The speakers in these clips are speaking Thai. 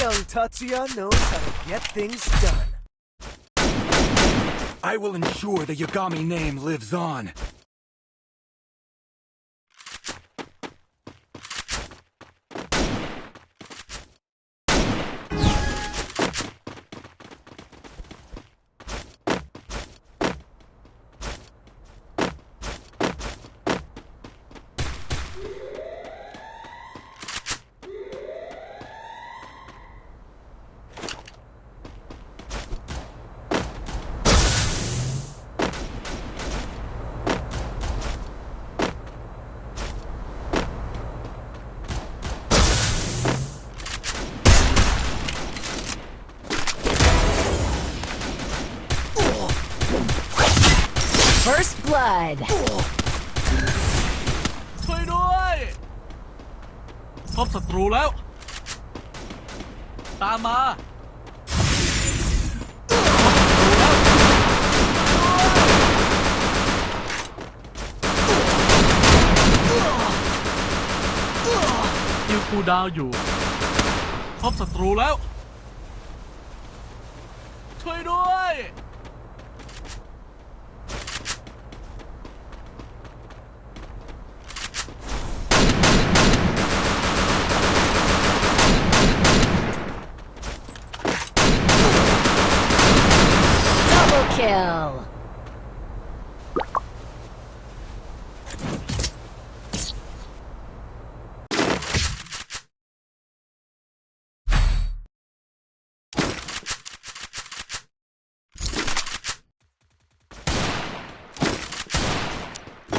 Young Tatsuya knows how to get things done. I will ensure the Yagami name lives on. Blood. ช่วยด้วย พบศัตรูแล้ว ตามมาคิวคูดาวอยู่ พบศัตรูแล้ว ช่วยด้วย Double kill.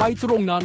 ไปตรงนั้น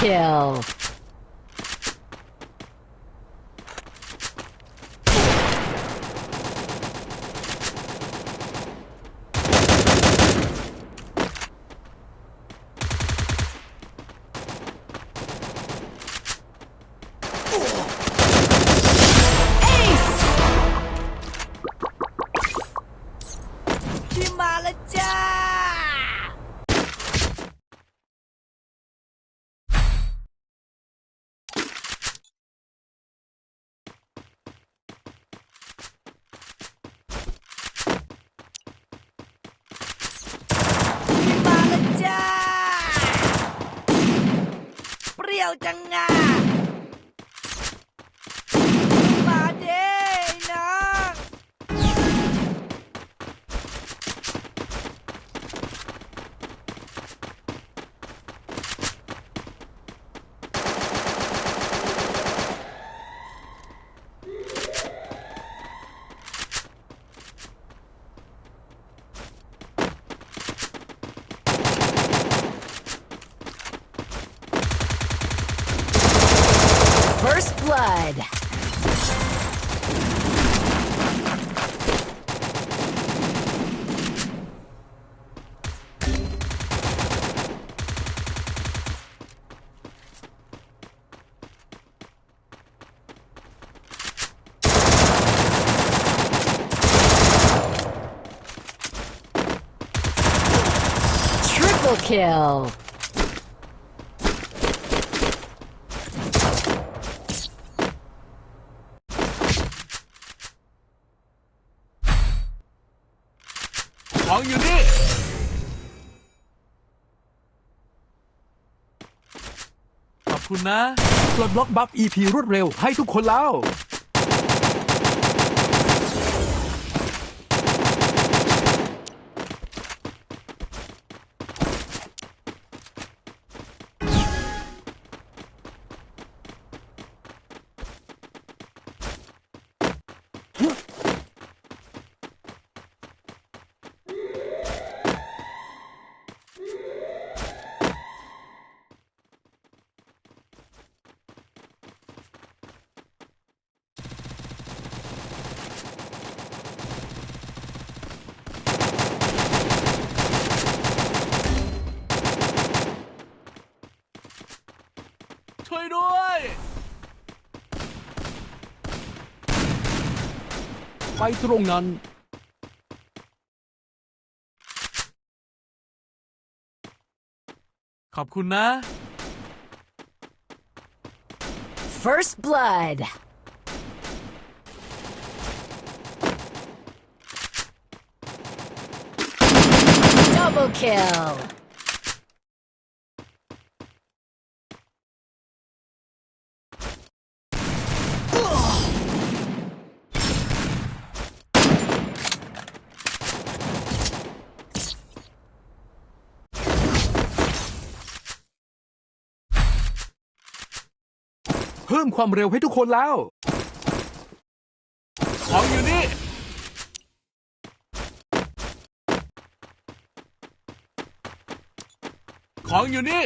Kill. เปรี้ยวจังงามาเด้น้อง First blood. Triple kill. ของอยู่นี่ ขอบคุณนะ ปลดล็อกบัฟ EP รวดเร็วให้ทุกคนแล้ว ช่วยด้วย ไปตรงนั้น ขอบคุณนะ First blood. Double kill. เพิ่มความเร็วให้ทุกคนแล้ว ของอยู่นี่ ของอยู่นี่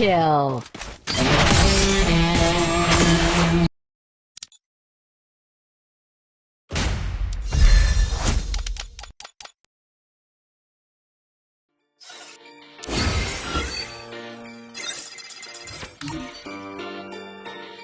kill.